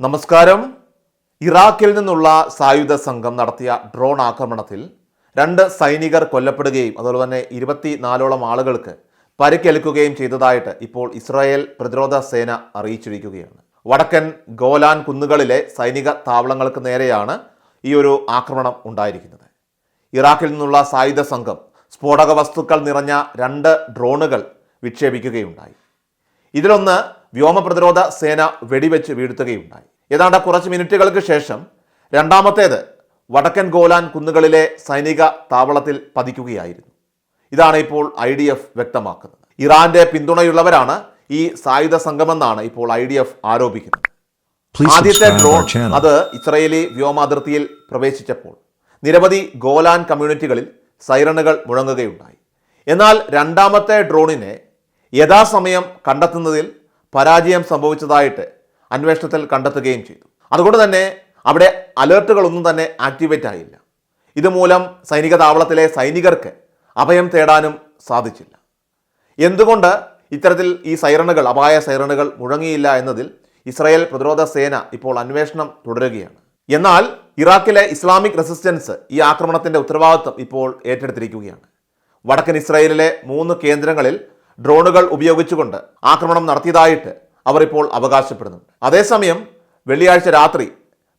നമസ്കാരം. ഇറാഖിൽ നിന്നുള്ള സായുധ സംഘം നടത്തിയ ഡ്രോൺ ആക്രമണത്തിൽ രണ്ട് സൈനികർ കൊല്ലപ്പെടുകയും അതുപോലെ തന്നെ ഇരുപത്തിനാലോളം ആളുകൾക്ക് പരിക്കേൽക്കുകയും ചെയ്തതായിട്ട് ഇപ്പോൾ ഇസ്രായേൽ പ്രതിരോധ സേന അറിയിച്ചിരിക്കുകയാണ്. വടക്കൻ ഗോലാൻ കുന്നുകളിലെ സൈനിക താവളങ്ങൾക്ക് നേരെയാണ് ഈ ഒരു ആക്രമണം ഉണ്ടായിരിക്കുന്നത്. ഇറാഖിൽ നിന്നുള്ള സായുധ സംഘം സ്ഫോടക വസ്തുക്കൾ നിറഞ്ഞ രണ്ട് ഡ്രോണുകൾ വിക്ഷേപിക്കുകയുണ്ടായി. ഇതിലൊന്ന് വ്യോമ പ്രതിരോധ സേന വെടിവെച്ച് വീഴ്ത്തുകയുണ്ടായി. ഏതാണ്ട് കുറച്ച് മിനിറ്റുകൾക്ക് ശേഷം രണ്ടാമത്തേത് വടക്കൻ ഗോലാൻ കുന്നുകളിലെ സൈനിക താവളത്തിൽ പതിക്കുകയായിരുന്നു. ഇതാണ് ഇപ്പോൾ ഐ ഡി എഫ് വ്യക്തമാക്കുന്നത്. ഇറാന്റെ പിന്തുണയുള്ളവരാണ് ഈ സായുധ സംഘമെന്നാണ് ഇപ്പോൾ ഐ ഡി എഫ് ആരോപിക്കുന്നത്. ആദ്യത്തെ ഡ്രോൺ അത് ഇസ്രയേലി വ്യോമാതിർത്തിയിൽ പ്രവേശിച്ചപ്പോൾ നിരവധി ഗോലാൻ കമ്മ്യൂണിറ്റികളിൽ സൈറണുകൾ മുഴങ്ങുകയുണ്ടായി. എന്നാൽ രണ്ടാമത്തെ ഡ്രോണിനെ യഥാസമയം കണ്ടെത്തുന്നതിൽ പരാജയം സംഭവിച്ചതായിട്ട് അന്വേഷണത്തിൽ കണ്ടെത്തുകയും ചെയ്തു. അതുകൊണ്ട് തന്നെ അവിടെ അലേർട്ടുകളൊന്നും തന്നെ ആക്ടിവേറ്റ് ആയില്ല. ഇതുമൂലം സൈനിക താവളത്തിലെ സൈനികർക്ക് അഭയം തേടാനും സാധിച്ചില്ല. എന്തുകൊണ്ട് ഇത്തരത്തിൽ ഈ സൈറണുകൾ അപായ സൈറണുകൾ മുഴങ്ങിയില്ല എന്നതിൽ ഇസ്രായേൽ പ്രതിരോധ സേന ഇപ്പോൾ അന്വേഷണം തുടരുകയാണ്. എന്നാൽ ഇറാഖിലെ ഇസ്ലാമിക് റെസിസ്റ്റൻസ് ഈ ആക്രമണത്തിന്റെ ഉത്തരവാദിത്വം ഇപ്പോൾ ഏറ്റെടുത്തിരിക്കുകയാണ്. വടക്കൻ ഇസ്രായേലിലെ മൂന്ന് കേന്ദ്രങ്ങളിൽ ഡ്രോണുകൾ ഉപയോഗിച്ചുകൊണ്ട് ആക്രമണം നടത്തിയതായിട്ട് അവർ ഇപ്പോൾ അവകാശപ്പെടുന്നു. അതേസമയം വെള്ളിയാഴ്ച രാത്രി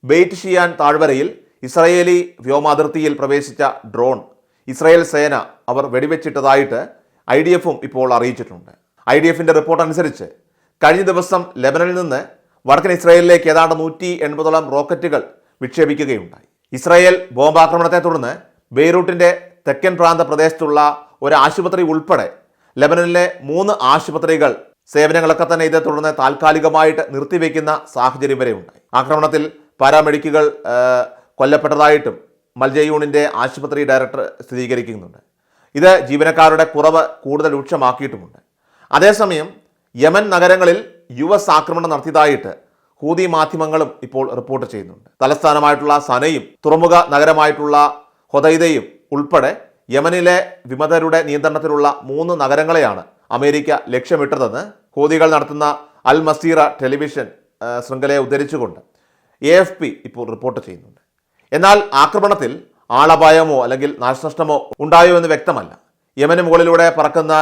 ബെയ്റ്റ് ഷിയാൻ താഴ്വരയിൽ ഇസ്രയേലി വ്യോമാതിർത്തിയിൽ പ്രവേശിച്ച ഡ്രോൺ ഇസ്രയേൽ സേന അവർ വെടിവെച്ചിട്ടതായിട്ട് ഐ ഡി എഫും ഇപ്പോൾ അറിയിച്ചിട്ടുണ്ട്. ഐ ഡി എഫിന്റെ റിപ്പോർട്ട് അനുസരിച്ച് കഴിഞ്ഞ ദിവസം ലെബനനിൽ നിന്ന് വടക്കൻ ഇസ്രയേലിലേക്ക് ഏതാണ്ട് നൂറ്റി എൺപതോളം റോക്കറ്റുകൾ വിക്ഷേപിക്കുകയുണ്ടായി. ഇസ്രയേൽ ബോംബാക്രമണത്തെ തുടർന്ന് ബെയ്റൂട്ടിന്റെ തെക്കൻ പ്രാന്ത പ്രദേശത്തുള്ള ഒരു ആശുപത്രി ഉൾപ്പെടെ ലെബനനിലെ മൂന്ന് ആശുപത്രികൾ സേവനങ്ങളൊക്കെ തന്നെ ഇതേ തുടർന്ന് താൽക്കാലികമായിട്ട് നിർത്തിവെക്കുന്ന സാഹചര്യം വരെ ഉണ്ടായി. ആക്രമണത്തിൽ പാരാമെഡിക്കുകൾ കൊല്ലപ്പെട്ടതായിട്ടും മൽജയൂണിന്റെ ആശുപത്രി ഡയറക്ടർ സ്ഥിരീകരിക്കുന്നുണ്ട്. ഇത് ജീവനക്കാരുടെ കുറവ് കൂടുതൽ രൂക്ഷമാക്കിയിട്ടുമുണ്ട്. അതേസമയം യമൻ നഗരങ്ങളിൽ യു എസ് ആക്രമണം നടത്തിയതായിട്ട് ഹൂതി മാധ്യമങ്ങളും ഇപ്പോൾ റിപ്പോർട്ട് ചെയ്യുന്നുണ്ട്. തലസ്ഥാനമായിട്ടുള്ള സനയും തുറമുഖ നഗരമായിട്ടുള്ള ഹൊദൈദയും ഉൾപ്പെടെ യമനിലെ വിമതരുടെ നിയന്ത്രണത്തിലുള്ള മൂന്ന് നഗരങ്ങളെയാണ് അമേരിക്ക ലക്ഷ്യമിട്ടതെന്ന് ഹൂതികൾ നടത്തുന്ന അൽ മസീറ ടെലിവിഷൻ ശൃംഖലയെ ഉദ്ധരിച്ചുകൊണ്ട് എ എഫ് പി ഇപ്പോൾ റിപ്പോർട്ട് ചെയ്യുന്നുണ്ട്. എന്നാൽ ആക്രമണത്തിൽ ആളപായമോ അല്ലെങ്കിൽ നാശനഷ്ടമോ ഉണ്ടായോ എന്ന് വ്യക്തമല്ല. യമന് മുകളിലൂടെ പറക്കുന്ന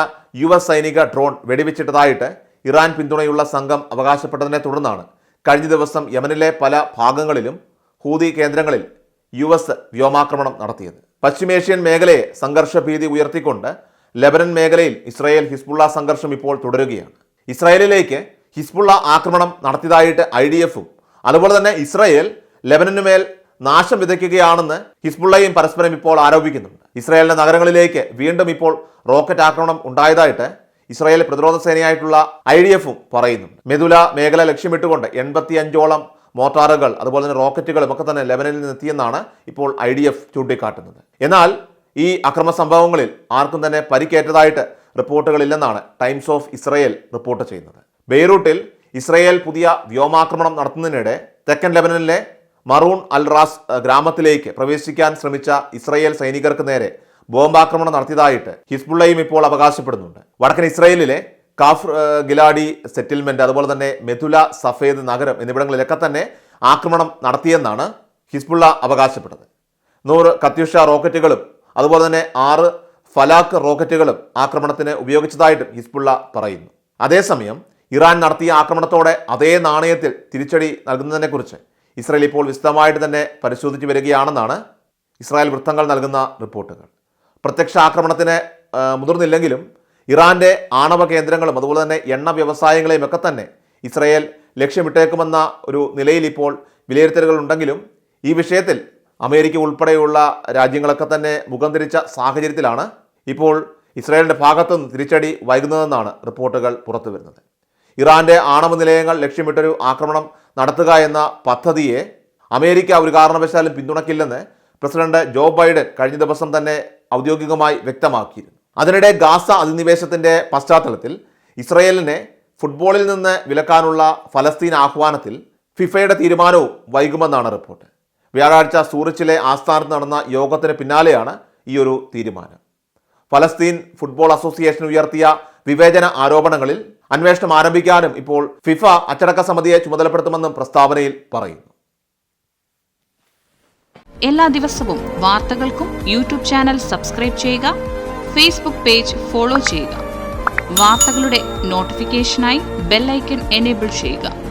യു എസ് സൈനിക ഡ്രോൺ വെടിവെച്ചിട്ടതായിട്ട് ഇറാൻ പിന്തുണയുള്ള സംഘം അവകാശപ്പെട്ടതിനെ തുടർന്നാണ് കഴിഞ്ഞ ദിവസം യമനിലെ പല ഭാഗങ്ങളിലും ഹൂതി കേന്ദ്രങ്ങളിൽ യു എസ് വ്യോമാക്രമണം നടത്തിയത്. പശ്ചിമേഷ്യൻ മേഖലയെ സംഘർഷ ഭീതി ഉയർത്തിക്കൊണ്ട് ലെബനൻ മേഖലയിൽ ഇസ്രായേൽ ഹിസ്ബുള്ള സംഘർഷം ഇപ്പോൾ തുടരുകയാണ്. ഇസ്രായേലിലേക്ക് ഹിസ്ബുള്ള ആക്രമണം നടത്തിയതായിട്ട് ഐ ഡി എഫും അതുപോലെ തന്നെ ഇസ്രായേൽ ലെബനനു മേൽ നാശം വിതയ്ക്കുകയാണെന്ന് ഹിസ്ബുള്ളയും പരസ്പരം ഇപ്പോൾ ആരോപിക്കുന്നുണ്ട്. ഇസ്രായേലിന്റെ നഗരങ്ങളിലേക്ക് വീണ്ടും ഇപ്പോൾ റോക്കറ്റ് ആക്രമണം ഉണ്ടായതായിട്ട് ഇസ്രായേൽ പ്രതിരോധ സേനയായിട്ടുള്ള ഐ ഡി എഫും പറയുന്നുണ്ട്. മെതുല മേഖല ലക്ഷ്യമിട്ടുകൊണ്ട് എൺപത്തി മോട്ടാറുകൾ അതുപോലെ തന്നെ റോക്കറ്റുകളും ഒക്കെ തന്നെ ലെബനനിൽ നിന്ന് എത്തിയെന്നാണ് ഇപ്പോൾ ഐ ഡി എഫ് ചൂണ്ടിക്കാട്ടുന്നത്. എന്നാൽ ഈ അക്രമ സംഭവങ്ങളിൽ ആർക്കും തന്നെ പരിക്കേറ്റതായിട്ട് റിപ്പോർട്ടുകളില്ലെന്നാണ് ടൈംസ് ഓഫ് ഇസ്രയേൽ റിപ്പോർട്ട് ചെയ്യുന്നത്. ബെയ്റൂട്ടിൽ ഇസ്രയേൽ പുതിയ വ്യോമാക്രമണം നടത്തുന്നതിനിടെ തെക്കൻ ലെബനനിലെ മറൂൺ അൽറാസ് ഗ്രാമത്തിലേക്ക് പ്രവേശിക്കാൻ ശ്രമിച്ച ഇസ്രയേൽ സൈനികർക്ക് നേരെ ബോംബാക്രമണം നടത്തിയതായിട്ട് ഹിസ്ബുള്ളയും ഇപ്പോൾ അവകാശപ്പെടുന്നുണ്ട്. വടക്കൻ ഇസ്രയേലിലെ കാഫ് ഗിലാഡി സെറ്റിൽമെന്റ് അതുപോലെ തന്നെ മെഥുല സഫേദ് നഗരം എന്നിവിടങ്ങളിലൊക്കെ തന്നെ ആക്രമണം നടത്തിയെന്നാണ് ഹിസ്ബുള്ള അവകാശപ്പെട്ടത്. നൂറ് കത്യുഷ റോക്കറ്റുകളും അതുപോലെ തന്നെ ആറ് ഫലാഖ് റോക്കറ്റുകളും ആക്രമണത്തിന് ഉപയോഗിച്ചതായിട്ടും ഹിസ്ബുള്ള പറയുന്നു. അതേസമയം ഇറാൻ നടത്തിയ ആക്രമണത്തോടെ അതേ നാണയത്തിൽ തിരിച്ചടി നൽകുന്നതിനെക്കുറിച്ച് ഇസ്രായേൽ ഇപ്പോൾ വിശദമായിട്ട് തന്നെ പരിശോധിച്ച് വരികയാണെന്നാണ് ഇസ്രായേൽ വൃത്തങ്ങൾ നൽകുന്ന റിപ്പോർട്ടുകൾ. പ്രത്യക്ഷ ആക്രമണത്തിന് മുതിർന്നില്ലെങ്കിലും ഇറാന്റെ ആണവ കേന്ദ്രങ്ങളും അതുപോലെ തന്നെ എണ്ണ വ്യവസായങ്ങളെയും ഒക്കെ തന്നെ ഇസ്രയേൽ ലക്ഷ്യമിട്ടേക്കുമെന്ന ഒരു നിലയിൽ ഇപ്പോൾ വിലയിരുത്തലുകൾ ഉണ്ടെങ്കിലും ഈ വിഷയത്തിൽ അമേരിക്ക ഉൾപ്പെടെയുള്ള രാജ്യങ്ങളൊക്കെ തന്നെ മുഖം തിരിച്ച സാഹചര്യത്തിലാണ് ഇപ്പോൾ ഇസ്രായേലിന്റെ ഭാഗത്തുനിന്ന് തിരിച്ചടി വൈകുന്നതെന്നാണ് റിപ്പോർട്ടുകൾ പുറത്തു വരുന്നത്. ഇറാന്റെ ആണവ നിലയങ്ങൾ ലക്ഷ്യമിട്ടൊരു ആക്രമണം നടത്തുക എന്ന പദ്ധതിയെ അമേരിക്ക ഒരു കാരണവശാലും പിന്തുണക്കില്ലെന്ന് പ്രസിഡന്റ് ജോ ബൈഡൻ കഴിഞ്ഞ ദിവസം തന്നെ ഔദ്യോഗികമായി വ്യക്തമാക്കിയിരുന്നു. അതിനിടെ ഗാസ അധിനിവേശത്തിന്റെ പശ്ചാത്തലത്തിൽ ഇസ്രയേലിനെ ഫുട്ബോളിൽ നിന്ന് വിലക്കാനുള്ള ഫലസ്തീൻ ആഹ്വാനത്തിൽ ഫിഫയുടെ തീരുമാനവും വൈകുമെന്നാണ് റിപ്പോർട്ട്. വ്യാഴാഴ്ച സൂറിച്ചിലെ ആസ്ഥാനത്ത് നടന്ന യോഗത്തിന് പിന്നാലെയാണ് ഈ ഒരു തീരുമാനം. ഫലസ്തീൻ ഫുട്ബോൾ അസോസിയേഷൻ ഉയർത്തിയ വിവേചന ആരോപണങ്ങളിൽ അന്വേഷണം ആരംഭിക്കാനും ഇപ്പോൾ ഫിഫ അച്ചടക്ക സമിതിയെ ചുമതലപ്പെടുത്തുമെന്നും പ്രസ്താവനയിൽ പറയുന്നു. എല്ലാ ദിവസവും വാർത്തകൾക്കും യൂട്യൂബ് ചാനൽ സബ്സ്ക്രൈബ് ചെയ്യുക ഫേസ്ബുക്ക് പേജ് ഫോളോ ചെയ്യുക. വാർത്തകളുടെ നോട്ടിഫിക്കേഷനായി ബെല്ലൈക്കൺ എനേബിൾ ചെയ്യുക.